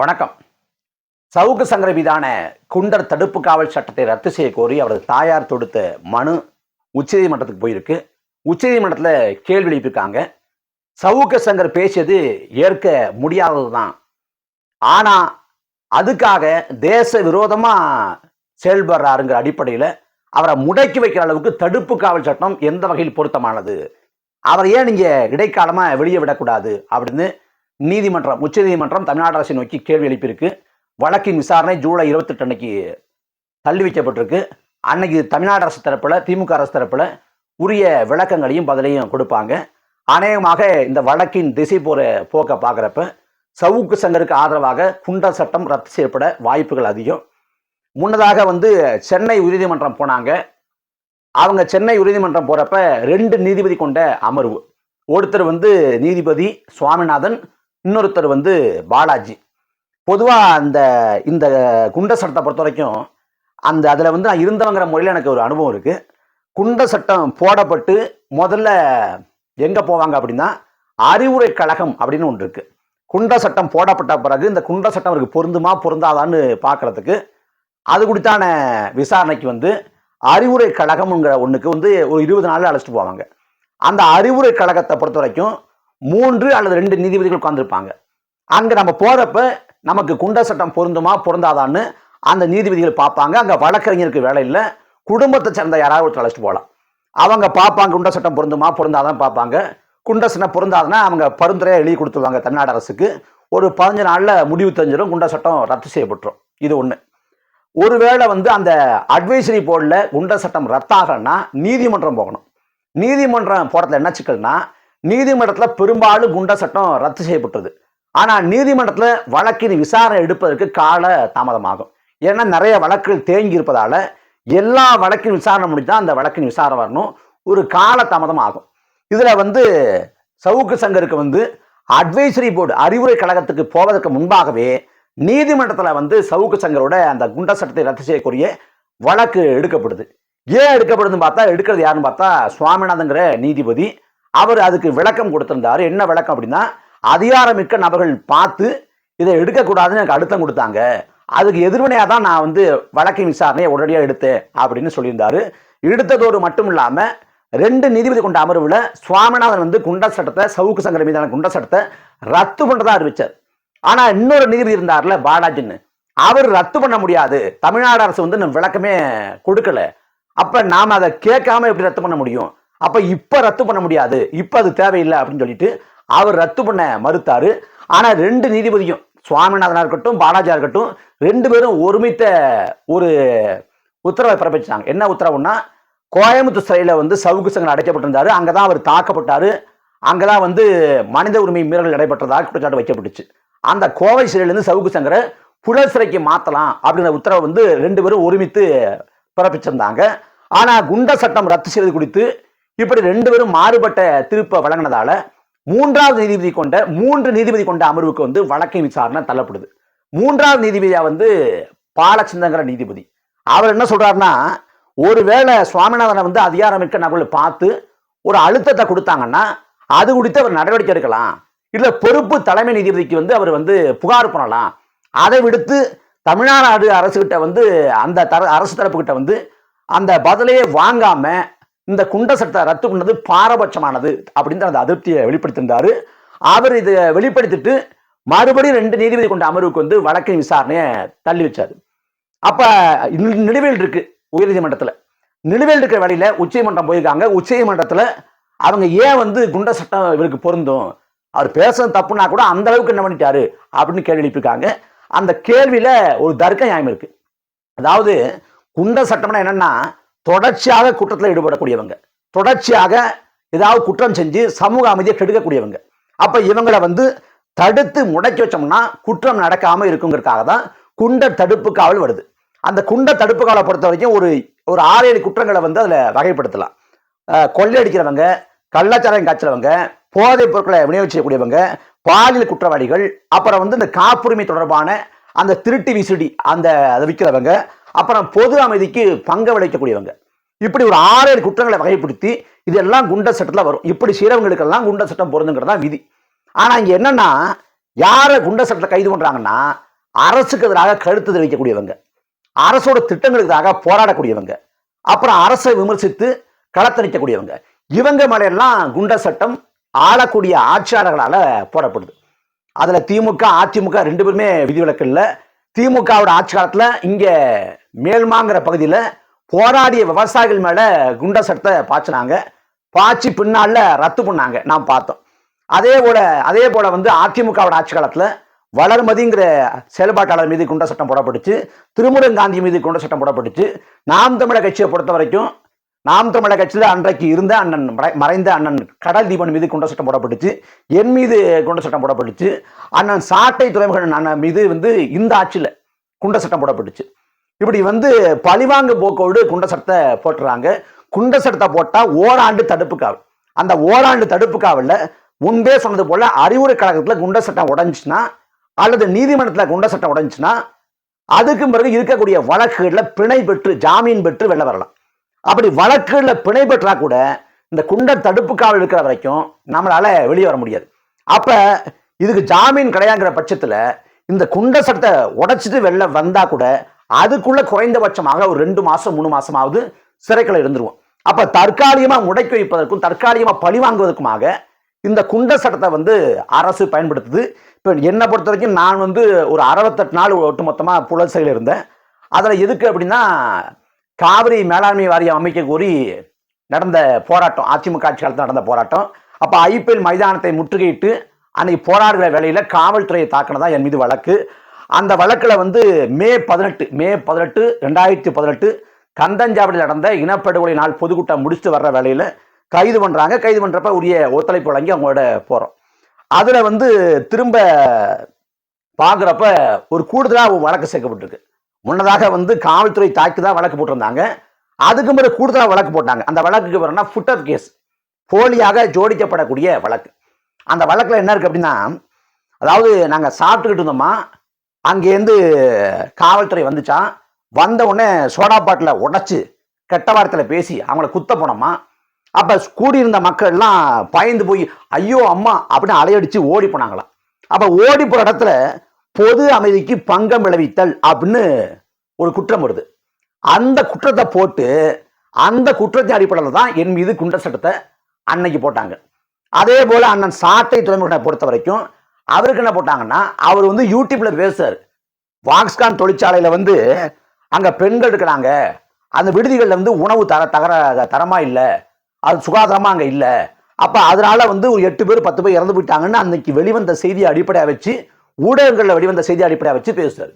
வணக்கம். சவுக்கு சங்கர மீதான குண்டர் தடுப்பு காவல் சட்டத்தை ரத்து செய்ய கோரி அவரது தாயார் தொடுத்த மனு உச்சநீதிமன்றத்துக்கு போயிருக்கு. உச்சநீதிமன்றத்தில் கேள்வி எழுப்பியிருக்காங்க. சவுக்க சங்கர் பேசியது ஏற்க முடியாதது தான் ஆனால் அதுக்காக தேச விரோதமாக செயல்படுறாருங்கிற அடிப்படையில் அவரை முடக்கி வைக்கிற அளவுக்கு தடுப்பு காவல் சட்டம் எந்த வகையில் பொருத்தமானது? அவரை ஏன் நீங்கள் இடைக்காலமாக வெளியே விடக்கூடாது? அப்படின்னு நீதிமன்றம் உச்சநீதிமன்றம் தமிழ்நாடு அரசை நோக்கி கேள்வி எழுப்பியிருக்கு. வழக்கின் விசாரணை ஜூலை இருபத்தெட்டு அன்னைக்கு தள்ளி வைக்கப்பட்டிருக்கு. அன்னைக்கு தமிழ்நாடு அரசு தரப்பில் திமுக அரசு தரப்பில் உரிய விளக்கங்களையும் பதிலையும் கொடுப்பாங்க. அநேகமாக இந்த வழக்கின் திசை போகிற போக்கை பார்க்குறப்ப சவுக்கு சங்கருக்கு ஆதரவாக குண்டர் சட்டம் ரத்து செய்யப்பட வாய்ப்புகள் அதிகம். முன்னதாக வந்து சென்னை உயர்நீதிமன்றம் போனாங்க. அவங்க சென்னை உயர்நீதிமன்றம் போகிறப்ப ரெண்டு நீதிபதி கொண்ட அமர்வு. ஒருத்தர் வந்து நீதிபதி சுவாமிநாதன் இன்னொருத்தர் வந்து பாலாஜி. பொதுவாக அந்த இந்த குண்ட சட்டத்தை பொறுத்த வரைக்கும் அந்த அதில் வந்து நான் இருந்தவங்கிற முறையில் எனக்கு ஒரு அனுபவம் இருக்குது குண்ட சட்டம் போடப்பட்டு முதல்ல எங்கே போவாங்க அப்படின்னா அறிவுரை கழகம் அப்படின்னு ஒன்று இருக்குது குண்ட சட்டம் போடப்பட்ட பிறகு இந்த குண்ட சட்டம் அவருக்கு பொருந்துமா பொருந்தாதான்னு பார்க்குறதுக்கு அது குறித்தான விசாரணைக்கு வந்து அறிவுரை கழகம்ங்கிற ஒன்றுக்கு வந்து ஒரு இருபது நாளில் அழைச்சிட்டு போவாங்க. அந்த அறிவுரை கழகத்தை பொறுத்த வரைக்கும் மூன்று அல்லது ரெண்டு நீதிபதிகள் உட்காந்துருப்பாங்க அங்கே நம்ம போகிறப்ப நமக்கு குண்ட சட்டம் பொருந்துமா பொருந்தாதான்னு அந்த நீதிபதிகள் பார்ப்பாங்க. அங்கே வழக்கறிஞருக்கு வேலை இல்லை. குடும்பத்தை சேர்ந்த யாராவது ஒருத்தர் அழைச்சிட்டு போகலாம். அவங்க பார்ப்பாங்க குண்ட சட்டம் பொருந்துமா பொருந்தாதான் பார்ப்பாங்க. குண்ட சட்டம் பொருந்தாதுன்னா அவங்க பரிந்துரையாக எழுதி கொடுத்துருவாங்க தமிழ்நாடு அரசுக்கு. ஒரு பதினஞ்சு நாளில் முடிவு தெரிஞ்சிடும் குண்ட சட்டம் ரத்து செய்யப்பட்டுரும். இது ஒன்று ஒருவேளை வந்து அந்த அட்வைசரி போர்டில் குண்ட சட்டம் ரத்தாகன்னா நீதிமன்றம் போகணும். நீதிமன்றம் போகிறதுல என்ன சிக்கல்னா நீதிமன்றத்தில் பெரும்பாலும் குண்ட சட்டம் ரத்து செய்யப்பட்டது. ஆனால் நீதிமன்றத்தில் வழக்கின் விசாரணை எடுப்பதற்கு கால தாமதமாகும். ஏன்னா நிறைய வழக்குகள் தேங்கி இருப்பதால் எல்லா வழக்கின் விசாரணை முடிஞ்சா அந்த வழக்கின் விசாரணை வரணும். ஒரு கால தாமதம் ஆகும் இதில் வந்து சவுக்கு சங்கருக்கு வந்து அட்வைசரி போர்டு அறிவுரை கழகத்துக்கு போவதற்கு முன்பாகவே நீதிமன்றத்தில் வந்து சவுக்கு சங்கரோட அந்த குண்ட சட்டத்தை ரத்து செய்யக்கூடிய வழக்கு எடுக்கப்படுது. ஏன் எடுக்கப்படுதுன்னு பார்த்தா எடுக்கிறது யாருன்னு பார்த்தா சுவாமிநாதங்கிற நீதிபதி அவர் அதுக்கு விளக்கம் கொடுத்திருந்தாரு. என்ன விளக்கம் அப்படின்னா அதிகாரமிக்க நபர்கள் பார்த்து இதை எடுக்கக்கூடாதுன்னு எனக்கு அழுத்தம் கொடுத்தாங்க. அதுக்கு எதிர்வினையாக தான் நான் வந்து வழக்கின் விசாரணையை உடனடியாக எடுத்தேன் அப்படின்னு சொல்லியிருந்தாரு. எடுத்ததோடு மட்டும் இல்லாமல் ரெண்டு நீதிபதி கொண்ட அமர்வில் சுவாமிநாதன் வந்து குண்ட சட்டத்தை சவுக்கு சங்கர மீதான குண்ட சட்டத்தை ரத்து பண்ணுறதா அறிவிச்சார். ஆனால் இன்னொரு நீதிபதி இருந்தார்ல பாலாஜின்னு. அவர் ரத்து பண்ண முடியாது. தமிழ்நாடு அரசு வந்து இன்னும் விளக்கமே கொடுக்கல. அப்போ நாம் அதை கேட்காம எப்படி ரத்து பண்ண முடியும்? அப்போ இப்போ ரத்து பண்ண முடியாது. இப்போ அது தேவையில்லை அப்படின்னு சொல்லிட்டு அவர் ரத்து பண்ண மறுத்தாரு. ஆனால் ரெண்டு நீதிபதியும் சுவாமிநாதனாக இருக்கட்டும் பாலாஜியாக இருக்கட்டும் ரெண்டு பேரும் ஒருமித்த ஒரு உத்தரவை பிறப்பிச்சாங்க. என்ன உத்தரவுன்னா கோயம்புத்தூர் சிறையில் வந்து சவுக்கு சங்கர் அடைக்கப்பட்டிருந்தார். அங்கே தான் அவர் தாக்கப்பட்டார். அங்கே தான் வந்து மனித உரிமை மீறல் நடைபெற்றதாக குற்றச்சாட்டு வைக்கப்பட்டுச்சு. அந்த கோவை சிறையிலேருந்து சவுக்கு சங்கரை புழல் சிறைக்கு மாற்றலாம் அப்படிங்கிற உத்தரவை வந்து ரெண்டு பேரும் ஒருமித்து பிறப்பிச்சிருந்தாங்க. ஆனால் குண்ட சட்டம் ரத்து செய்வது குறித்து இப்படி ரெண்டு பேரும் மாறுபட்ட தீர்ப்பை வழங்கினதால மூன்றாவது நீதிபதி கொண்ட மூன்று நீதிபதி கொண்ட அமர்வுக்கு வந்து வழக்கின் விசாரணை தள்ளப்படுது. மூன்றாவது நீதிபதியா வந்து பாலச்சந்தங்கிற நீதிபதி. அவர் என்ன சொல்றாருன்னா ஒருவேளை சுவாமிநாதனை வந்து அதிகாரமிக்க நபர்கள் பார்த்து ஒரு அழுத்தத்தை கொடுத்தாங்கன்னா அது குறித்து அவர் நடவடிக்கை எடுக்கலாம். இல்லை பொறுப்பு தலைமை நீதிபதிக்கு வந்து அவர் வந்து புகார் பண்ணலாம். அதை விடுத்து தமிழ்நாடு அரசுகிட்ட வந்து அந்த தர அரசு தரப்புகிட்ட வந்து அந்த பதிலையே வாங்காம இந்த குண்ட சட்டத்தை ரத்து பண்ணது பாரபட்சமானது அப்படின்ற அந்த அதிருப்தியை வெளிப்படுத்தியிருந்தாரு அவர் இதை வெளிப்படுத்திட்டு மறுபடியும் ரெண்டு நீதிபதி கொண்ட அமர்வுக்கு வந்து வழக்கின் விசாரணையை தள்ளி வச்சார். அப்போ நிலுவையில் இருக்கு உயர்நீதிமன்றத்தில். நிலுவையில் இருக்கிற வழியில உச்சநீதிமன்றம் போயிருக்காங்க. உச்சநீதிமன்றத்தில் அவங்க ஏன் வந்து குண்ட சட்டம் இவருக்கு பொருந்தும்? அவர் பேசுறது தப்புனா கூட அந்த அளவுக்கு என்ன பண்ணிட்டாரு அப்படின்னு கேள்வி எழுப்பியிருக்காங்க. அந்த கேள்வியில ஒரு தர்க்க நியாயம் இருக்கு. அதாவது குண்ட சட்டம்னா என்னன்னா தொடர்ச்சியாக குற்றத்தில் ஈடுபடக்கூடியவங்க. தொடர்ச்சியாக ஏதாவது குற்றம் செஞ்சு சமூக அமைதியை கெடுக்கக்கூடியவங்க. அப்போ இவங்களை வந்து தடுத்து முடக்கி வச்சோம்னா குற்றம் நடக்காமல் இருக்குங்கிறதுக்காக தான் குண்ட தடுப்பு காவல் வருது. அந்த குண்ட தடுப்பு காவலை பொறுத்த வரைக்கும் ஒரு ஒரு ஆறு ஏழு குற்றங்களை வந்து அதில் வகைப்படுத்தலாம். கொள்ளையடிக்கிறவங்க கள்ளாச்சாரம் காய்ச்சலவங்க போதைப் பொருட்களை விநியோகம் செய்யக்கூடியவங்க பாலியல் குற்றவாளிகள் அப்புறம் வந்து இந்த காப்புரிமை தொடர்பான அந்த திருட்டு விசிடி அந்த அதை விற்கிறவங்க அப்புறம் பொது அமைதிக்கு பங்க விளைக்கக்கூடியவங்க இப்படி ஒரு ஆறேழு குற்றங்களை வகைப்படுத்தி இதெல்லாம் குண்ட சட்டத்தில் வரும். இப்படி செய்கிறவங்களுக்கெல்லாம் குண்ட சட்டம் பொருந்துங்கிறது தான் விதி. ஆனால் இங்கே என்னென்னா யாரை குண்ட சட்டத்தில் கைது பண்ணுறாங்கன்னா அரசுக்கு எதிராக கழுத்து தெரிவிக்கக்கூடியவங்க. அரசோட திட்டங்களுக்கு எதிராக போராடக்கூடியவங்க. அப்புறம் அரசை விமர்சித்து களத்தணிக்கக்கூடியவங்க இவங்க மேலெல்லாம் குண்ட சட்டம் ஆளக்கூடிய ஆட்சியாளர்களால் போடப்படுது. அதில் திமுக அதிமுக ரெண்டு பேருமே விதிவிலக்கு இல்லை. திமுகவோட ஆட்சி காலத்தில் இங்கே மேல்மாங்கிற பகுதியில் போராடிய விவசாயிகள் மேலே குண்ட சட்டத்தை பாய்ச்சினாங்க. பாய்ச்சி பின்னால் ரத்து பண்ணாங்க. நாம் பார்த்தோம். அதே போல அதே போல வந்து அதிமுகவோட ஆட்சி காலத்தில் வளர்மதிங்கிற செயல்பாட்டாளர் மீது குண்ட சட்டம் போடப்பட்டுச்சு. திருமுருங்காந்தி மீது குண்ட சட்டம் போடப்பட்டுச்சு. நாம் தமிழர் கட்சியை பொறுத்த வரைக்கும் நாம் தமிழர் கட்சியில் அன்றைக்கு இருந்த அண்ணன் மறை- மறைந்த அண்ணன் கடல் தீபன் மீது குண்ட சட்டம் போடப்பட்டுச்சு. என் மீது குண்ட சட்டம் போடப்பட்டுச்சு. அண்ணன் சாட்டை துறைமுகன் அண்ணன் மீது வந்து இந்த ஆட்சியில் குண்ட சட்டம் போடப்பட்டுச்சு. இப்படி வந்து பழிவாங்க போக்கோடு குண்ட சட்டத்தை போட்டுறாங்க. குண்ட சட்டத்தை போட்டால் ஓராண்டு தடுப்பு காவல் அந்த ஓராண்டு தடுப்பு காவலில் முன்பே சொன்னது போல அறிவுரை கழகத்தில் குண்ட சட்டம் உடைஞ்சுச்சுன்னா அல்லது நீதிமன்றத்தில் குண்ட சட்டம் உடைஞ்சுச்சுன்னா அதுக்கு பிறகு இருக்கக்கூடிய வழக்குகளில் பிணை பெற்று ஜாமீன் பெற்று வெளில வரலாம். அப்படி வழக்குகளில் பிணை பெற்றா கூட இந்த குண்ட தடுப்பு காவல் இருக்கிற வரைக்கும் நம்மளால் வெளியே வர முடியாது. அப்போ இதுக்கு ஜாமீன் கிடையாங்கிற பட்சத்தில் இந்த குண்ட சட்டத்தை உடைச்சிட்டு வெளில வந்தால் கூட அதுக்குள்ள குறைந்தபட்சமாக ஒரு ரெண்டு மாசம் மூணு மாசமாவது சிறைக்குள்ள இருந்துருவோம். அப்ப தற்காலிகமா முடக்கி வைப்பதற்கும் தற்காலிகமா பழி வாங்குவதற்குமாக இந்த குண்ட சட்டத்தை வந்து அரசு பயன்படுத்துது. இப்போ என்னை பொறுத்த வரைக்கும் நான் வந்து ஒரு அறுபத்தெட்டு நாள் ஒட்டுமொத்தமாக புலல் செயலில் இருந்தேன். அதில் எதுக்கு அப்படின்னா காவிரி மேலாண்மை வாரியம் அமைக்க கோரி நடந்த போராட்டம் அதிமுக ஆட்சி காலத்தில் நடந்த போராட்டம். அப்போ ஐபிஎல் மைதானத்தை முற்றுகையிட்டு அன்னைக்கு போராடுகிற வேலையில் காவல்துறையை தாக்கினதான் என் மீது வழக்கு. அந்த வழக்கில் வந்து மே பதினெட்டு மே பதினெட்டு ரெண்டாயிரத்தி பதினெட்டு கந்தஞ்சாவடியில் நடந்த இனப்படுகொலை நாள் பொதுக்கூட்டம் முடிச்சுட்டு வர்ற வேலையில் கைது பண்ணுறாங்க கைது பண்ணுறப்ப உரிய ஒத்துழைப்பு வழங்கி அவங்களோட போகிறோம் அதில் வந்து திரும்ப பார்க்குறப்ப ஒரு கூடுதலாக வழக்கு சேர்க்கப்பட்டிருக்கு. முன்னதாக வந்து காவல்துறை தாக்கி தான் வழக்கு போட்டிருந்தாங்க. அதுக்கு மேலே கூடுதலாக வழக்கு போட்டாங்க. அந்த வழக்குக்கு வரனா ஆஃப் கேஸ் போலியாக ஜோடிக்கப்படக்கூடிய வழக்கு. அந்த வழக்கில் என்ன இருக்குது அப்படின்னா அதாவது நாங்கள் சாப்பிட்டுக்கிட்டு இருந்தோமா? அங்கேருந்து காவல்துறை வந்துச்சான் வந்த உடனே சோடா பாட்டில் உடச்சி கெட்ட வார்த்தையில் பேசி அவங்கள குத்த போனோமா? அப்போ கூடியிருந்த மக்கள் எல்லாம் பயந்து போய் ஐயோ அம்மா அப்படின்னு அலையடிச்சு ஓடி போனாங்களாம். அப்போ ஓடி போகிற இடத்துல பொது அமைதிக்கு பங்கம் விளைவித்தல் அப்படின்னு ஒரு குற்றம் வருது. அந்த குற்றத்தை போட்டு அந்த குற்றத்தின் அடிப்படையில் தான் என் மீது குண்ட சட்டத்தை அன்னைக்கு போட்டாங்க. அதே போல் அண்ணன் சாட்டை துறைமுகனை பொறுத்த வரைக்கும் அவருக்கு என்ன போட்டாங்கன்னா அவர் வந்து யூடியூப்ல பேசுறாரு. வாக்ஸ்கான் தொழிற்சாலையில வந்து அங்க பெண்கள் இருக்கிறாங்க. அந்த விடுதிகள்ல வந்து உணவு தர தகர தரமா இல்லை. அது சுகாதாரமா அங்க இல்லை. அப்ப அதனால வந்து ஒரு எட்டு பேர் பத்து பேர் இறந்து போயிட்டாங்கன்னு அன்னைக்கு வெளிவந்த செய்தியை அடிப்படையா வச்சு ஊடகங்களில் வெளிவந்த செய்தி அடிப்படையா வச்சு பேசுறாரு.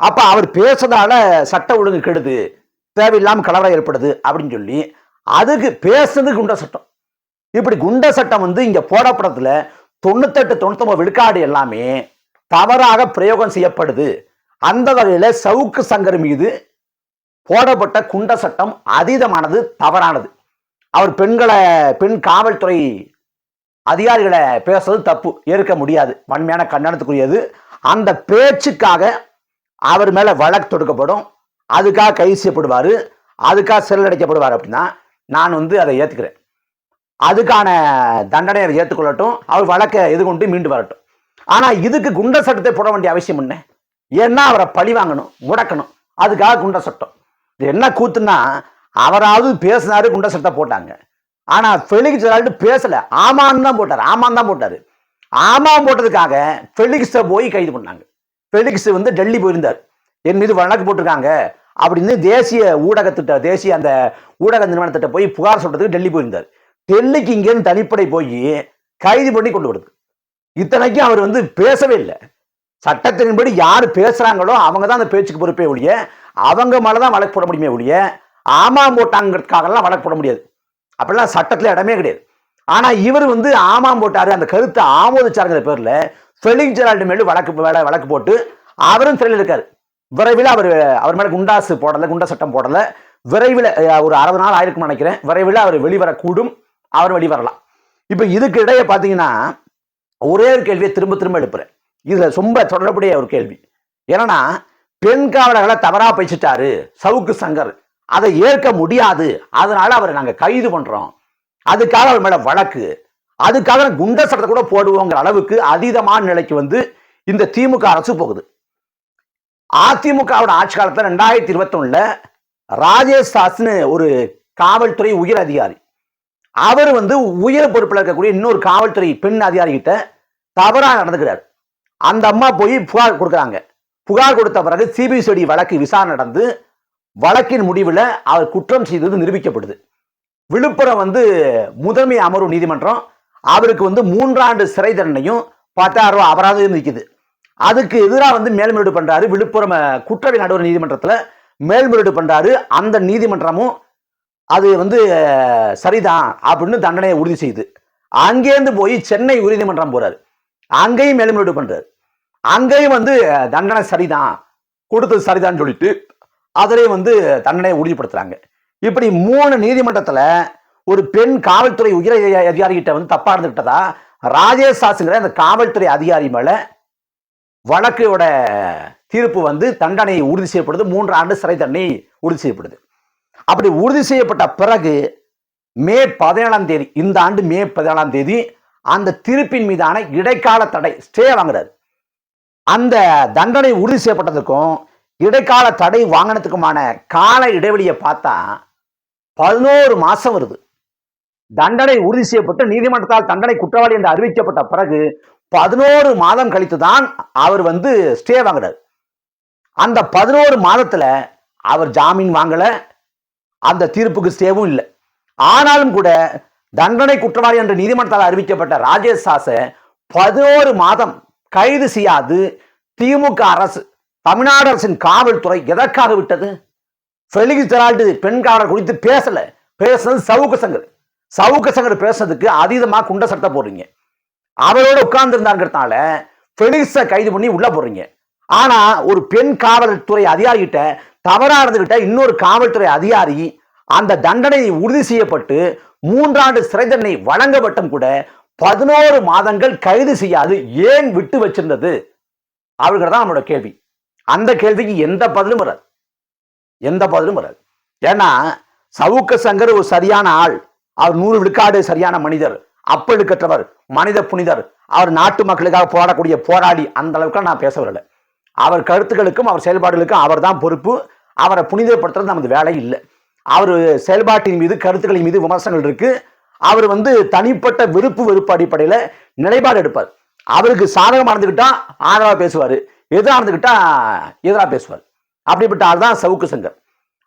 அப்ப அவர் பேசுறதால சட்ட ஒழுங்கு கெடுது தேவையில்லாமல் கலவரம் ஏற்படுது அப்படின்னு சொல்லி அதுக்கு பேசுறதுக்கு குண்ட சட்டம். இப்படி குண்ட சட்டம் வந்து இங்க போடப்படத்துல தொண்ணூத்தெட்டு தொண்ணூத்தொம்பது விழுக்காடு எல்லாமே தவறாக பிரயோகம் செய்யப்படுது. அந்த வகையில் சவுக்கு சங்கர் மீது போடப்பட்ட குண்ட சட்டம் அதீதமானது தவறானது. அவர் பெண்களை பெண் காவல்துறை அதிகாரிகளை பேசுறது தப்பு ஏற்க முடியாது. வன்மையான கண்டனத்துக்குரியது. அந்த பேச்சுக்காக அவர் மேலே வழக்கு தொடுக்கப்படும். அதுக்காக கைது செய்யப்படுவார். அதுக்காக சிறையில் அடைக்கப்படுவார் அப்படின்னா நான் வந்து அதை ஏற்றுக்கிறேன் அதுக்கான தண்டனையை ஏற்றுக்கொள்ளட்டும் அவர் வழக்கை எதிர்கொண்டு மீண்டு வரட்டும். ஆனால் இதுக்கு குண்ட சட்டத்தை போட வேண்டிய அவசியம் என்ன? ஏன்னா அவரை பழி வாங்கணும் முடக்கணும். அதுக்காக குண்ட சட்டம். இது என்ன கூத்துன்னா அவராவது பேசினாரு குண்ட சட்டத்தை போட்டாங்க. ஆனால் ஃபெலிக்ஸ் ஜெரால்டு பேசலை. ஆமான்னு தான் போட்டார். ஆமான்னு தான் போட்டார். ஆமாம் போட்டதுக்காக ஃபெலிக்ஸை போய் கைது பண்ணாங்க. ஃபெலிக்ஸ் வந்து டெல்லி போயிருந்தார். என் மீது வழக்கு போட்டிருக்காங்க அப்படின்னு தேசிய ஊடகத்திட்ட தேசிய அந்த ஊடக நிறுவனத்திட்ட போய் புகார் சொல்றதுக்கு டெல்லி போயிருந்தார். டெல்லிக்கு இங்கேருந்து தனிப்படை போய் கைது பண்ணி கொண்டு வருது. இத்தனைக்கும் அவர் வந்து பேசவே இல்லை. சட்டத்தின்படி யார் பேசுறாங்களோ அவங்க தான் அந்த பேச்சுக்கு பொறுப்பே ஒழிய அவங்க மேலே தான் வழக்கு போட முடியுமே ஒழிய ஆமாம் போட்டாங்கிறதுக்காகலாம் வழக்கு போட முடியாது. அப்படிலாம் சட்டத்தில் இடமே கிடையாது. ஆனா இவர் வந்து ஆமாம் போட்டாரு அந்த கருத்தை ஆமோதிச்சாருங்கிற பேர்ல ஃபெலிக் ஜெரால்டு மேலும் வழக்கு வேலை வழக்கு போட்டு அவரும் சிறையில் இருக்காரு. விரைவில் அவர் அவர் மேலே குண்டாசு போடலை குண்டா சட்டம் போடலை. விரைவில் ஒரு அறுபது நாள் ஆயிருக்கும்னு நினைக்கிறேன். விரைவில் அவர் வெளிவரக்கூடும். அவர் வெளிவரலாம் இப்போ இதுக்கு இடையே பார்த்தீங்கன்னா ஒரே ஒரு கேள்வியை திரும்ப திரும்ப எழுப்புறேன். இதுல ரொம்ப தொடர்புடைய ஒரு கேள்வி. என்னன்னா பெண் காவலர்களை தவறா பேசிட்டாரு சவுக்கு சங்கர். அதை ஏற்க முடியாது. அதனால அவரை நாங்க கைது பண்றோம். அதுக்காக அவர் மேலே வழக்கு. அதுக்காக குண்ட சட்டத்தை கூட போடுவோங்கிற அளவுக்கு அதீதமான நிலைக்கு வந்து இந்த திமுக அரசு போகுது. அதிமுகவோட ஆட்சி காலத்துல ரெண்டாயிரத்தி இருபத்தொன்னில் ராஜேஷ் தாஸ்னு ஒரு காவல்துறை உயர் அதிகாரி அவர் வந்து உயர் பொறுப்பில் இருக்கக்கூடிய இன்னொரு காவல்துறை பெண் அதிகாரிகிட்ட தவறாக நடந்துக்கிறார். அந்த அம்மா போய் புகார் கொடுக்குறாங்க. புகார் கொடுத்த பிறகு சிபிசிஐடி வழக்கு விசாரணை நடந்து வழக்கின் முடிவில் அவர் குற்றம் செய்தது நிரூபிக்கப்படுது. விழுப்புரம் வந்து முதன்மை அமர்வு நீதிமன்றம் அவருக்கு வந்து மூன்றாண்டு சிறை தண்டனையும் பத்தாயிரம் ரூபா அபராதம் நிற்குது அதுக்கு எதிராக வந்து மேல்முறையீடு பண்ணுறாரு விழுப்புரம் குற்றவியல் நடுவர் நீதிமன்றத்தில் மேல்முறையீடு பண்ணுறாரு அந்த நீதிமன்றமும் அது வந்து சரிதான் அப்படின்னு தண்டனையை உறுதி செய்யுது அங்கேருந்து போய் சென்னை உயர்நீதிமன்றம் போறாரு. அங்கேயும் மேல்முறையீடு பண்றாரு. அங்கேயும் வந்து தண்டனை சரிதான் கொடுத்தது சரிதான்னு சொல்லிட்டு அதிலையும் வந்து தண்டனையை உறுதிப்படுத்துறாங்க. இப்படி மூணு நீதிமன்றத்துல ஒரு பெண் காவல்துறை உயர் அதிகாரிகிட்ட வந்து தப்பா இருந்துகிட்டதா ராஜேஷ் சாஸ்ங்கிற அந்த காவல்துறை அதிகாரி மேல வழக்கோட தீர்ப்பு வந்து தண்டனை உறுதி செய்யப்படுது மூன்று ஆண்டு சிறை தண்டனை உறுதி செய்யப்படுது. அப்படி உறுதி செய்யப்பட்ட பிறகு மே பதினேழாம் தேதி இந்த ஆண்டு மே பதினேழாம் தேதி அந்த தீர்ப்பின் மீதான இடைக்கால தடை ஸ்டே வாங்குறாரு. அந்த தண்டனை உறுதி செய்யப்பட்டதுக்கும் இடைக்கால தடை வாங்கினதுக்குமான கால இடைவெளியை பார்த்தா பதினோரு மாசம் வருது. தண்டனை உறுதி செய்யப்பட்டு நீதிமன்றத்தால் தண்டனை குற்றவாளி என்று அறிவிக்கப்பட்ட பிறகு பதினோரு மாதம் கழித்து தான் அவர் வந்து ஸ்டே வாங்குறாரு. அந்த பதினோரு மாதத்துல அவர் ஜாமீன் வாங்கலை அந்த தீர்ப்புக்கு ஸ்டேவும் இல்லை. ஆனாலும் கூட தண்டனை குற்றவாளி என்று நீதிமன்றத்தால் அறிவிக்கப்பட்ட ராஜேஷ் சாச பதினோரு மாதம் கைது செய்யாது. திமுக அரசு தமிழ்நாடு அரசின் காவல்துறை எதற்காக விட்டது? ஃபெலிக்ஸ் ஜெரால்டு பெண் காவலர் குறித்து பேசல. பேசுனது சவுக்கு சங்கர். சவுக்கு சங்கர் பேசுனதுக்கு அதீதமாக குண்ட சட்டை போடுறீங்க. அவரோட உட்கார்ந்துருந்தாங்கிறதுனால ஃபெலிக்ஸை கைது பண்ணி உள்ள போடுறீங்க. ஆனா ஒரு பெண் காவல்துறை அதிகாரிகிட்ட தவறாக இருந்துகிட்ட இன்னொரு காவல்துறை அதிகாரி அந்த தண்டனை உறுதி செய்யப்பட்டு மூன்றாண்டு சிறை தண்டனை வழங்கப்பட்டும் கூட பதினோரு மாதங்கள் கைது செய்யாது ஏன் விட்டு வச்சிருந்தது? அவர்கள் தான் நம்மளோட கேள்வி. அந்த கேள்விக்கு எந்த பதிலும் வராது. எந்த பதிலும் வராது. ஏன்னா சவுக்க சங்கர் ஒரு சரியான ஆள். அவர் நூறு விழுக்காடு சரியான மனிதர். அப்பழுக்கற்றவர் மனித புனிதர். அவர் நாட்டு மக்களுக்காக போராடக்கூடிய போராளி. அந்த அளவுக்கு நான் பேச வரல. அவர் கருத்துக்களுக்கும் அவர் செயல்பாடுகளுக்கும் அவர் தான் பொறுப்பு. அவரை புனிதப்படுத்துறது நமது வேலை இல்லை. அவர் செயல்பாட்டின் மீது கருத்துக்களின் மீது விமர்சனங்கள் இருக்குது அவர் வந்து தனிப்பட்ட விருப்பு வெறுப்பு அடிப்படையில் நிலைப்பாடு எடுப்பார். அவருக்கு சாதகமாக இருந்துக்கிட்டா ஆதரவாக பேசுவார். எதிராக இருந்துக்கிட்டா எதிராக பேசுவார். அப்படிப்பட்ட ஆள் தான் சவுக்கு சங்கர்.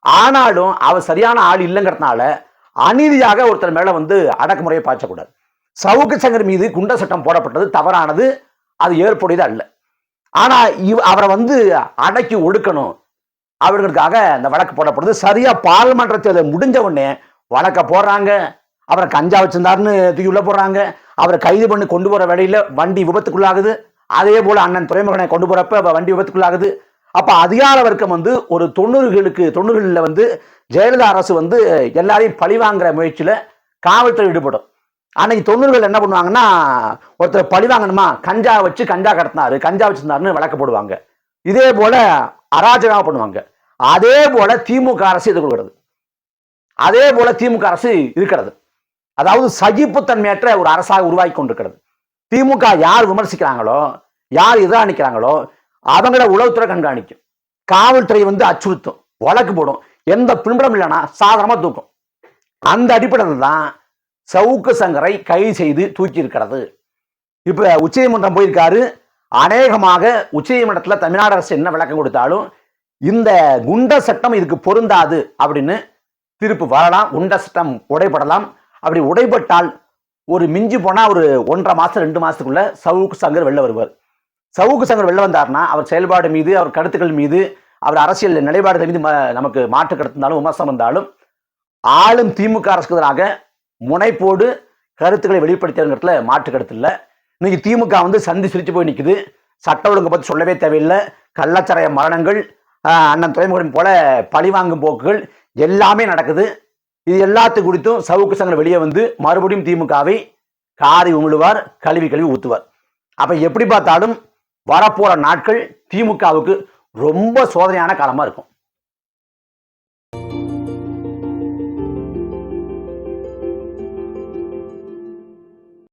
ஆனாலும் அவர் சரியான ஆள் இல்லைங்கிறதுனால அநீதியாக ஒருத்தர் மேலே வந்து அடக்குமுறையை பாய்ச்சக்கூடாது. சவுக்கு சங்கர் மீது குண்ட சட்டம் போடப்பட்டது தவறானது அது ஏற்புடையது அல்ல. ஆனால் இவ் அவரை வந்து அடக்கி ஒடுக்கணும் அவர்களுக்காக அந்த வழக்கு போடப்படுது. சரியா பாராளுமன்ற தேர்தல் முடிஞ்ச உடனே வழக்க போடுறாங்க. அவரை கஞ்சா வச்சிருந்தாருன்னு தூக்கி உள்ள போடுறாங்க. அவரை கைது பண்ணி கொண்டு போற வேலையில வண்டி விபத்துக்குள்ளாகுது. அதே போல அண்ணன் துறைமுகனை கொண்டு போறப்ப வண்டி விபத்துக்குள்ளாகுது. அப்ப அதிகார வர்க்கம் வந்து ஒரு தொண்ணூறுகளுக்கு தொண்ணூறுகளில் வந்து ஜெயலலிதா அரசு வந்து எல்லாரையும் பழிவாங்குற முயற்சியில காவல்துறை ஈடுபடும். அன்னைக்கு தொண்ணூறுகள் என்ன பண்ணுவாங்கன்னா ஒருத்தர் பழி வாங்கணுமா? கஞ்சா வச்சு கஞ்சா கடத்தினாரு. கஞ்சா வச்சிருந்தாருன்னு வழக்கு போடுவாங்க. இதே போல அராஜகமாக பண்ணுவாங்க. அதே போல திமுக அரசு எதிர்கொள்கிறது அதே போல திமுக அரசு இருக்கிறது. அதாவது சகிப்புத்தன்மையற்ற ஒரு அரசாக உருவாக்கி கொண்டிருக்கிறது. திமுக யார் விமர்சிக்கிறாங்களோ யார் எதிராக நிற்கிறாங்களோ அவங்கள உளவுத்துறை கண்காணிக்கும். காவல்துறை வந்து அச்சுறுத்தும் வழக்கு போடும். எந்த பின்புலம் இல்லைன்னா சாதாரணமாக தூக்கும். அந்த அடிப்படையில் தான் சவுக்கு சங்கரை கைது செய்து தூக்கி இருக்கிறது. இப்போ உச்சநீதிமன்றம் போயிருக்காரு. அநேகமாக உச்சநீதிமன்றத்தில் தமிழ்நாடு அரசு என்ன விளக்கம் கொடுத்தாலும் இந்த குண்ட சட்டம் இதுக்கு பொருந்தாது அப்படின்னு தீர்ப்பு வரலாம் குண்ட சட்டம் உடைபடலாம். அப்படி உடைபட்டால் ஒரு மிஞ்சி போனால் ஒரு ஒன்றரை மாதம் ரெண்டு மாதத்துக்குள்ள சவுக்கு சங்கர் வெளில வருவார். சவுக்கு சங்கர் வெளில வந்தார்னா அவர் செயல்பாடு மீது அவர் கருத்துக்கள் மீது அவர் அரசியல் நிலைப்பாடுகள் மீது ம- நமக்கு மாற்று கடத்திருந்தாலும் விமர்சனம் இருந்தாலும் ஆளும் திமுக அரசுக்கு எதிராக முனைப்போடு கருத்துக்களை வெளிப்படுத்தியங்கிறதுல மாற்று கருத்து இல்லை. இன்னைக்கு திமுக வந்து சந்தி சிரிச்சு போய் நிற்குது சட்ட ஒழுங்கு பற்றி சொல்லவே தேவையில்லை. கள்ளச்சாராய மரணங்கள் அண்ணன் துறைமுகம் போல பழிவாங்கும் போக்குகள் எல்லாமே நடக்குது. இது எல்லாத்து குறித்தும் சவுக்கு சங்கர் வெளியே வந்து மறுபடியும் திமுகவை காரி உமிழுவார் கழுவி கழுவி ஊத்துவார். அப்ப எப்படி பார்த்தாலும் வரப்போற நாட்கள் திமுகவுக்கு ரொம்ப சோதனையான காலமா இருக்கும்.